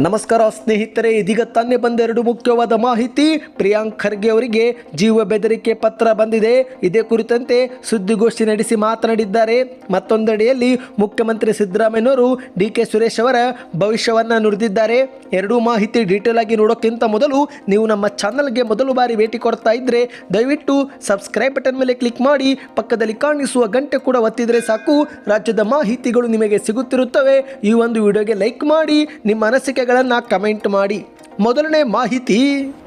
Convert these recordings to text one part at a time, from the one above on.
ನಮಸ್ಕಾರ ಸ್ನೇಹಿತರೆ, ಇದೀಗ ತಾನೇ ಬಂದ ಎರಡು ಮುಖ್ಯವಾದ ಮಾಹಿತಿ. ಪ್ರಿಯಾಂಕ್ ಖರ್ಗೆ ಅವರಿಗೆ ಜೀವ ಬೆದರಿಕೆ ಪತ್ರ ಬಂದಿದೆ. ಇದೇ ಕುರಿತಂತೆ ಸುದ್ದಿಗೋಷ್ಠಿ ನಡೆಸಿ ಮಾತನಾಡಿದ್ದಾರೆ. ಮತ್ತೊಂದೆಡೆಯಲ್ಲಿ ಮುಖ್ಯಮಂತ್ರಿ ಸಿದ್ದರಾಮಯ್ಯನವರು ಡಿ ಕೆ ಸುರೇಶ್ ಅವರ ಭವಿಷ್ಯವನ್ನು ನುಡಿದಿದ್ದಾರೆ. ಎರಡೂ ಮಾಹಿತಿ ಡೀಟೇಲ್ ಆಗಿ ನೋಡೋಕ್ಕಿಂತ ಮೊದಲು ನೀವು ನಮ್ಮ ಚಾನಲ್ಗೆ ಮೊದಲು ಬಾರಿ ಭೇಟಿ ಕೊಡ್ತಾ ಇದ್ದರೆ ದಯವಿಟ್ಟು ಸಬ್ಸ್ಕ್ರೈಬ್ ಬಟನ್ ಮೇಲೆ ಕ್ಲಿಕ್ ಮಾಡಿ, ಪಕ್ಕದಲ್ಲಿ ಕಾಣಿಸುವ ಗಂಟೆ ಕೂಡ ಒತ್ತಿದ್ರೆ ಸಾಕು. ರಾಜ್ಯದ ಮಾಹಿತಿಗಳು ನಿಮಗೆ ಸಿಗುತ್ತಿರುತ್ತವೆ. ಈ ಒಂದು ವಿಡಿಯೋಗೆ ಲೈಕ್ ಮಾಡಿ, ನಿಮ್ಮ ಅನಿಸಿಕೆಗಳನ್ನು ಕಮೆಂಟ್ ಮಾಡಿ. ಮೊದಲನೇ ಮಾಹಿತಿ.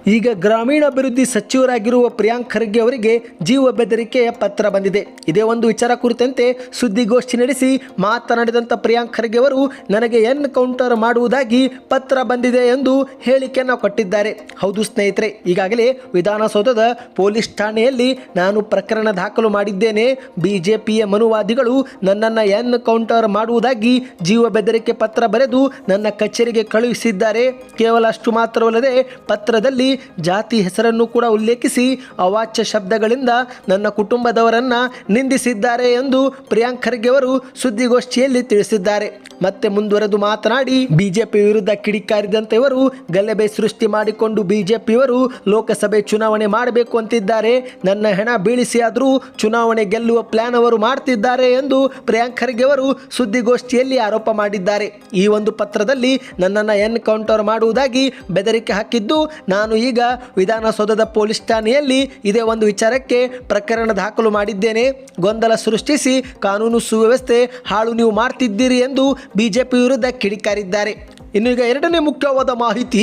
ಈಗ ಗ್ರಾಮೀಣಾಭಿವೃದ್ಧಿ ಸಚಿವರಾಗಿರುವ ಪ್ರಿಯಾಂಕ್ ಖರ್ಗೆ ಅವರಿಗೆ ಜೀವ ಬೆದರಿಕೆಯ ಪತ್ರ ಬಂದಿದೆ. ಇದೇ ಒಂದು ವಿಚಾರ ಕುರಿತಂತೆ ಸುದ್ದಿಗೋಷ್ಠಿ ನಡೆಸಿ ಮಾತನಾಡಿದಂಥ ಪ್ರಿಯಾಂಕ್ ಖರ್ಗೆ ಅವರು, ನನಗೆ ಎನ್ ಕೌಂಟರ್ ಮಾಡುವುದಾಗಿ ಪತ್ರ ಬಂದಿದೆ ಎಂದು ಹೇಳಿಕೆಯನ್ನು ಕೊಟ್ಟಿದ್ದಾರೆ. ಹೌದು ಸ್ನೇಹಿತರೆ, ಈಗಾಗಲೇ ವಿಧಾನಸೌಧದ ಪೊಲೀಸ್ ಠಾಣೆಯಲ್ಲಿ ನಾನು ಪ್ರಕರಣ ದಾಖಲು ಮಾಡಿದ್ದೇನೆ. ಬಿಜೆಪಿಯ ಮನುವಾದಿಗಳು ನನ್ನನ್ನು ಎನ್ ಕೌಂಟರ್ ಮಾಡುವುದಾಗಿ ಜೀವ ಬೆದರಿಕೆ ಪತ್ರ ಬರೆದು ನನ್ನ ಕಚೇರಿಗೆ ಕಳುಹಿಸಿದ್ದಾರೆ. ಕೇವಲ ಅಷ್ಟು ಮಾತ್ರವಲ್ಲದೆ ಪತ್ರದಲ್ಲಿ ಜಾತಿ ಹೆಸರನ್ನು ಕೂಡ ಉಲ್ಲೇಖಿಸಿ ಅವಾಚ್ಯ ಶಬ್ದಗಳಿಂದ ನನ್ನ ಕುಟುಂಬದವರನ್ನ ನಿಂದಿಸಿದ್ದಾರೆ ಎಂದು ಪ್ರಿಯಾಂಕ್ ಖರ್ಗೆ ಅವರು ಸುದ್ದಿಗೋಷ್ಠಿಯಲ್ಲಿ ತಿಳಿಸಿದ್ದಾರೆ. ಮತ್ತೆ ಮುಂದುವರೆದು ಮಾತನಾಡಿ, ಬಿಜೆಪಿ ವಿರುದ್ಧ ಕಿಡಿಕಾರಿದಂತೆ ಇವರು ಗಲಭೆ ಸೃಷ್ಟಿ ಮಾಡಿಕೊಂಡು ಬಿಜೆಪಿಯವರು ಲೋಕಸಭೆ ಚುನಾವಣೆ ಮಾಡಬೇಕು ಅಂತಿದ್ದಾರೆ. ನನ್ನ ಹೆಣ ಬೀಳಿಸಿ ಆದರೂ ಚುನಾವಣೆ ಗೆಲ್ಲುವ ಪ್ಲಾನ್ ಅವರು ಮಾಡ್ತಿದ್ದಾರೆ ಎಂದು ಪ್ರಿಯಾಂಕ್ ಖರ್ಗೆ ಅವರು ಸುದ್ದಿಗೋಷ್ಠಿಯಲ್ಲಿ ಆರೋಪ ಮಾಡಿದ್ದಾರೆ. ಈ ಒಂದು ಪತ್ರದಲ್ಲಿ ನನ್ನನ್ನು ಎನ್ಕೌಂಟರ್ ಮಾಡುವುದಾಗಿ ಬೆದರಿಕೆ ಹಾಕಿದ್ದು, ನಾನು ಈಗ ವಿಧಾನಸೌಧದ ಪೊಲೀಸ್ ಠಾಣೆಯಲ್ಲಿ ಇದೇ ಒಂದು ವಿಚಾರಕ್ಕೆ ಪ್ರಕರಣ ದಾಖಲು ಮಾಡಿದ್ದೇನೆ. ಗೊಂದಲ ಸೃಷ್ಟಿಸಿ, ಕಾನೂನು ಸುವ್ಯವಸ್ಥೆ ಹಾಳು ನೀವು ಮಾಡ್ತಿದ್ದೀರಿ ಎಂದು ಬಿಜೆಪಿ ವಿರುದ್ಧ ಕಿಡಿಕಾರಿದ್ದಾರೆ. ಇನ್ನು ಈಗ ಎರಡನೇ ಮುಖ್ಯವಾದ ಮಾಹಿತಿ,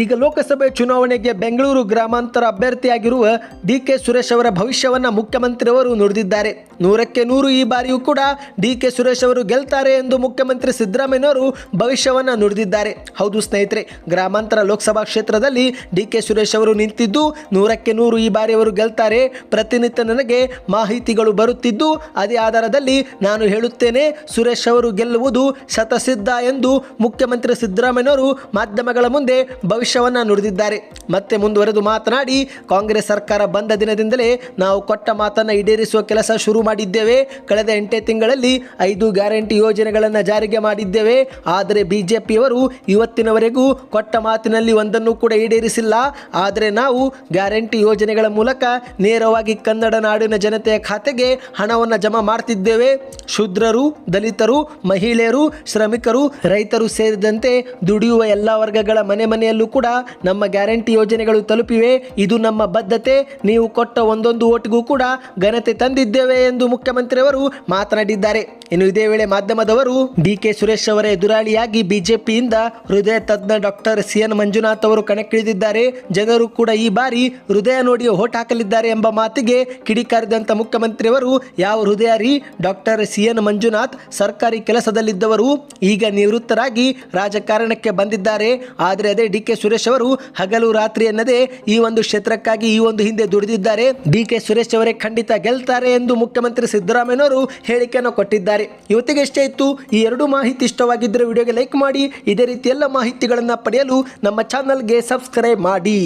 ಈಗ ಲೋಕಸಭೆ ಚುನಾವಣೆಗೆ ಬೆಂಗಳೂರು ಗ್ರಾಮಾಂತರ ಅಭ್ಯರ್ಥಿಯಾಗಿರುವ ಡಿ ಕೆ ಸುರೇಶ್ ಅವರ ಭವಿಷ್ಯವನ್ನ ಮುಖ್ಯಮಂತ್ರಿಯವರು ನುಡಿದಿದ್ದಾರೆ. ನೂರಕ್ಕೆ ನೂರು ಈ ಬಾರಿಯೂ ಕೂಡ ಡಿ ಕೆ ಸುರೇಶ್ ಅವರು ಗೆಲ್ತಾರೆ ಎಂದು ಮುಖ್ಯಮಂತ್ರಿ ಸಿದ್ದರಾಮಯ್ಯನವರು ಭವಿಷ್ಯವನ್ನ ನುಡಿದಿದ್ದಾರೆ. ಹೌದು ಸ್ನೇಹಿತರೆ, ಗ್ರಾಮಾಂತರ ಲೋಕಸಭಾ ಕ್ಷೇತ್ರದಲ್ಲಿ ಡಿ ಕೆ ಸುರೇಶ್ ಅವರು ನಿಂತಿದ್ದು, ನೂರಕ್ಕೆ ನೂರು ಈ ಬಾರಿ ಅವರು ಗೆಲ್ತಾರೆ. ಪ್ರತಿನಿತ್ಯ ನನಗೆ ಮಾಹಿತಿಗಳು ಬರುತ್ತಿದ್ದು, ಅದೇ ಆಧಾರದಲ್ಲಿ ನಾನು ಹೇಳುತ್ತೇನೆ, ಸುರೇಶ್ ಅವರು ಗೆಲ್ಲುವುದು ಶತಸಿದ್ಧ ಎಂದು ಮುಖ್ಯಮಂತ್ರಿ ಸಿದ್ದರಾಮಯ್ಯನವರು ಮಾಧ್ಯಮಗಳ ಮುಂದೆ ಭವಿಷ್ಯವನ್ನು ನುಡಿದಿದ್ದಾರೆ. ಮತ್ತೆ ಮುಂದುವರೆದು ಮಾತನಾಡಿ, ಕಾಂಗ್ರೆಸ್ ಸರ್ಕಾರ ಬಂದ ದಿನದಿಂದಲೇ ನಾವು ಕೊಟ್ಟ ಮಾತನ್ನು ಈಡೇರಿಸುವ ಕೆಲಸ ಶುರು ಮಾಡಿದ್ದೇವೆ. ಕಳೆದ ಎಂಟೇ ತಿಂಗಳಲ್ಲಿ ಐದು ಗ್ಯಾರಂಟಿ ಯೋಜನೆಗಳನ್ನು ಜಾರಿಗೆ ಮಾಡಿದ್ದೇವೆ. ಆದರೆ ಬಿಜೆಪಿಯವರು ಇವತ್ತಿನವರೆಗೂ ಕೊಟ್ಟ ಮಾತಿನಲ್ಲಿ ಒಂದನ್ನು ಕೂಡ ಈಡೇರಿಸಿಲ್ಲ. ಆದರೆ ನಾವು ಗ್ಯಾರಂಟಿ ಯೋಜನೆಗಳ ಮೂಲಕ ನೇರವಾಗಿ ಕನ್ನಡ ನಾಡಿನ ಜನತೆಯ ಖಾತೆಗೆ ಹಣವನ್ನು ಜಮಾ ಮಾಡ್ತಿದ್ದೇವೆ. ಶೂದ್ರರು, ದಲಿತರು, ಮಹಿಳೆಯರು, ಶ್ರಮಿಕರು, ರೈತರು ಸೇರಿದಂತೆ ದುಡಿಯುವ ಎಲ್ಲ ವರ್ಗಗಳ ಮನೆ ಮನೆಯಲ್ಲೂ ಕೂಡ ನಮ್ಮ ಗ್ಯಾರಂಟಿ ಯೋಜನೆಗಳು ತಲುಪಿವೆ. ಇದು ನಮ್ಮ ಬದ್ಧತೆ. ನೀವು ಕೊಟ್ಟ ಒಂದೊಂದು ಓಟಿಗೂ ಕೂಡ ಘನತೆ ತಂದಿದ್ದೇವೆ ಎಂದು ಮುಖ್ಯಮಂತ್ರಿಯವರು ಮಾತನಾಡಿದ್ದಾರೆ. ಇನ್ನು ಇದೇ ವೇಳೆ ಮಾಧ್ಯಮದವರು ಡಿ ಕೆ ಸುರೇಶ್ ಅವರ ಎದುರಾಳಿಯಾಗಿ ಬಿಜೆಪಿಯಿಂದ ಹೃದಯ ತಜ್ಞ ಡಾಕ್ಟರ್ ಸಿ ಎನ್ ಮಂಜುನಾಥ್ ಅವರು ಕಣಕ್ಕಿಳಿದಿದ್ದಾರೆ. ಜನರು ಕೂಡ ಈ ಬಾರಿ ಹೃದಯ ನೋಡಿ ಓಟ್ ಹಾಕಲಿದ್ದಾರೆ ಎಂಬ ಮಾತಿಗೆ ಕಿಡಿಕಾರಿದಂತ ಮುಖ್ಯಮಂತ್ರಿಯವರು, ಯಾವ ಹೃದಯ ರೀ ಡಾಕ್ಟರ್ ಸಿ ಎನ್ ಮಂಜುನಾಥ್ ಸರ್ಕಾರಿ ಕೆಲಸದಲ್ಲಿದ್ದವರು, ಈಗ ನಿವೃತ್ತರಾಗಿ ರಾಜಕಾರಣಕ್ಕೆ ಬಂದಿದ್ದಾರೆ. ಆದರೆ ಅದೇ ಡಿ ಕೆ ಸುರೇಶ್ ಅವರು ಹಗಲು ರಾತ್ರಿ ಎನ್ನದೇ ಈ ಒಂದು ಕ್ಷೇತ್ರಕ್ಕಾಗಿ ಈ ಒಂದು ಹಿಂದೆ ದುಡಿದಿದ್ದಾರೆ. ಡಿ ಕೆ ಸುರೇಶ್ ಅವರೇ ಖಂಡಿತ ಗೆಲ್ತಾರೆ ಎಂದು ಮುಖ್ಯಮಂತ್ರಿ ಸಿದ್ದರಾಮಯ್ಯನವರು ಹೇಳಿಕೆಯನ್ನು ಕೊಟ್ಟಿದ್ದಾರೆ. ಇವತ್ತಿಗೆ ಎಷ್ಟೇ ಇತ್ತು. ಈ ಎರಡು ಮಾಹಿತಿ ಇಷ್ಟವಾಗಿದ್ದರೆ ವಿಡಿಯೋಗೆ ಲೈಕ್ ಮಾಡಿ. ಇದೇ ರೀತಿ ಎಲ್ಲ ಮಾಹಿತಿಗಳನ್ನು ಪಡೆಯಲು ನಮ್ಮ ಚಾನಲ್ಗೆ ಸಬ್ಸ್ಕ್ರೈಬ್ ಮಾಡಿ.